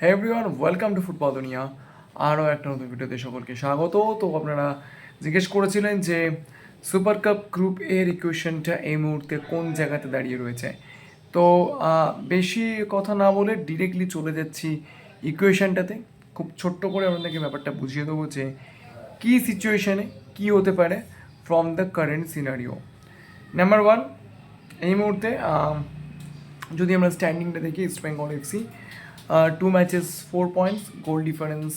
Everyone welcome to football দুনিয়া আরও একটা নতুন ভিডিওতে সকলকে স্বাগত। তো আপনারা জিজ্ঞেস করেছিলেন যে সুপার কাপ গ্রুপ এর ইকুয়েশনটা এই মুহূর্তে কোন জায়গাতে দাঁড়িয়ে রয়েছে। তো বেশি কথা না বলে ডিরেক্টলি চলে যাচ্ছি ইকুয়েশনটাতে খুব ছোট্ট করে আপনাদেরকে ব্যাপারটা বুঝিয়ে দেবো যে কী সিচুয়েশানে কী হতে পারে from the current scenario number one এই মুহূর্তে যদি আমরা স্ট্যান্ডিংটা দেখি East Bengal FC two matches four points goal difference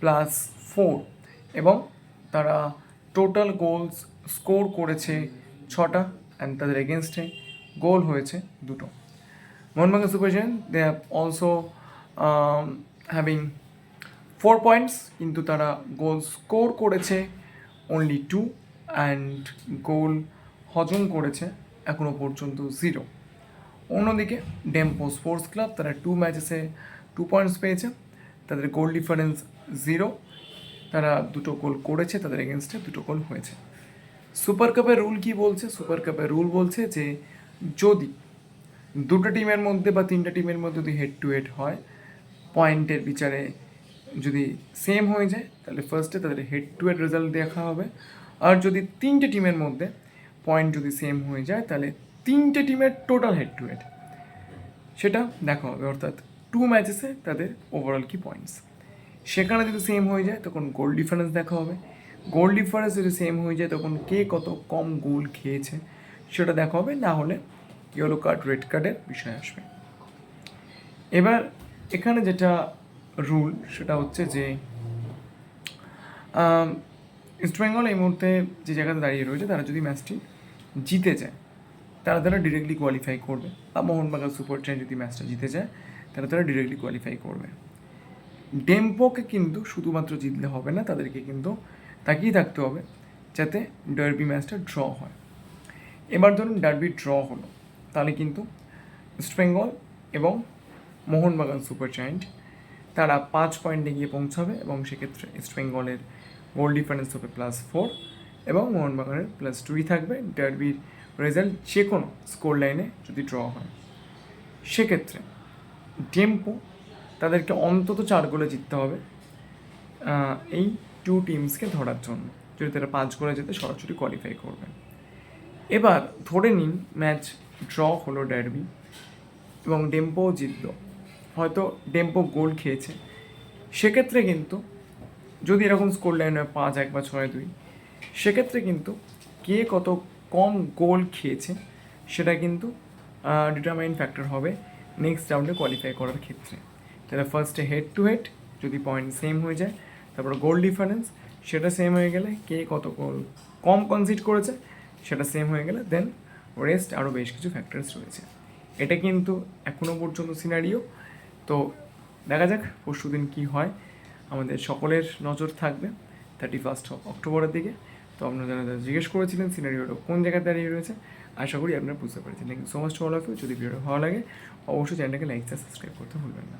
plus four এবং তারা টোটাল গোলস স্কোর করেছে ছটা অ্যান্ড তাদের এগেনস্টে গোল হয়েছে দুটো। Mohun Bagan super giant they have also having four points কিন্তু তারা গোল স্কোর করেছে অনলি টু অ্যান্ড গোল হজম করেছে এখনও পর্যন্ত জিরো অন্যদিকে ডেম্পো স্পোর্টস ক্লাব তারা টু ম্যাচেসে টু পয়েন্টস পেয়েছে। তাদের গোল ডিফারেন্স জিরো তারা দুটো গোল করেছে, তাদের এগেনস্টে দুটো গোল হয়েছে। সুপার কাপের রুল কি বলছে? সুপার কাপের রুল বলছে যে, যদি দুটো টিমের মধ্যে বা তিনটা টিমের মধ্যে যদি হেড টু হেড হয় পয়েন্টের বিচারে যদি সেম হয়ে যায়, তাহলে ফার্স্টে তাদের হেড টু হেড রেজাল্ট দেখা হবে। আর যদি তিনটে টিমের মধ্যে পয়েন্ট যদি সেম হয়ে যায়, তাহলে তিনটে টিমের টোটাল হেড টু হেড সেটা দেখা হবে, অর্থাৎ টু ম্যাচেসে তাদের ওভারঅল কি পয়েন্টস সেখানে যদি সেম হয়ে যায়, তখন গোল ডিফারেন্স দেখা হবে। গোল ডিফারেন্স যদি সেম হয়ে যায়, তখন কে কত কম গোল খেয়েছে, সেটা দেখা হবে। না হলে ইয়েলো কার্ড রেড কার্ডের বিষয় আসবে। এবার এখানে যেটা রুল সেটা হচ্ছে যে ইস্ট বেঙ্গল এই মুহূর্তে যে জায়গাতে দাঁড়িয়ে রয়েছে, তারা যদি ম্যাচটি জিতে যায় তারা তারা ডিরেক্টলি কোয়ালিফাই করবে। বা মোহনবাগান সুপার ট্রেন যদি ম্যাচটা জিতে যায়, তারা তারা ডিরেক্টলি কোয়ালিফাই করবে। ডেম্পোকে কিন্তু শুধুমাত্র জিতলে হবে না, তাদেরকে কিন্তু তাকিয়ে থাকতে হবে যাতে ডার্বি ম্যাচটা ড্র হয়। এবার ধরুন ডার্বি ড্র হলো, তাহলে কিন্তু ইস্ট বেঙ্গল এবং মোহনবাগান সুপার জায়েন্ট তারা পাঁচ পয়েন্টে গিয়ে পৌঁছাবে এবং সেক্ষেত্রে ইস্ট বেঙ্গলের গোল ডিফারেন্স হবে প্লাস ফোর এবং মোহনবাগানের প্লাস টুই থাকবে। ডার্বির রেজাল্ট যে কোনো স্কোর লাইনে যদি ড্র হয়। সেক্ষেত্রে ডেম্পো তাদেরকে অন্তত চার গোলে জিততে হবে এই টু টিমসকে ধরার জন্য। যদি তারা পাঁচ গোলে যেতে সরাসরি কোয়ালিফাই করবে। এবার ধরে নিন ম্যাচ ড্র হলো ডার্বি এবং ডেম্পোও জিতলো। হয়তো ডেম্পো গোল খেয়েছে। সেক্ষেত্রে কিন্তু যদি এরকম স্কোর লাইন হয় পাঁচ, এক বা ছয়, দুই, সেক্ষেত্রে কিন্তু কে কত কম গোল খেয়েছে, সেটা কিন্তু ডিটারমাইন ফ্যাক্টর হবে নেক্সট রাউন্ডে কোয়ালিফাই করার ক্ষেত্রে। তাহলে ফার্স্টে হেড টু হেড যদি পয়েন্ট সেম হয়ে যায়, তারপর গোল ডিফারেন্স সেটা সেম হয়ে গেলে কে কত গোল কম কনসিড করেছে, সেটা সেম হয়ে গেলে দেন রেস্ট আরও বেশ কিছু ফ্যাক্টরস রয়েছে। এটা কিন্তু এখনও পর্যন্ত সিনারিও তো দেখা যাক পরশু দিন কী হয়। আমাদের সকলের নজর থাকবে থার্টি ফার্স্ট অক্টোবরের দিকে। তো আপনারা যারা জিজ্ঞেস করেছিলেন সিনারিওটা কোন জায়গায় দাঁড়িয়ে রয়েছে, আশা করি আপনারা বুঝতে পেরেছেন। Thank you so much to all of you যদি ভিডিওটা ভালো লাগে, অবশ্যই চ্যানেলটাকে লাইক সাবস্ক্রাইব করতে ভুলবেন না।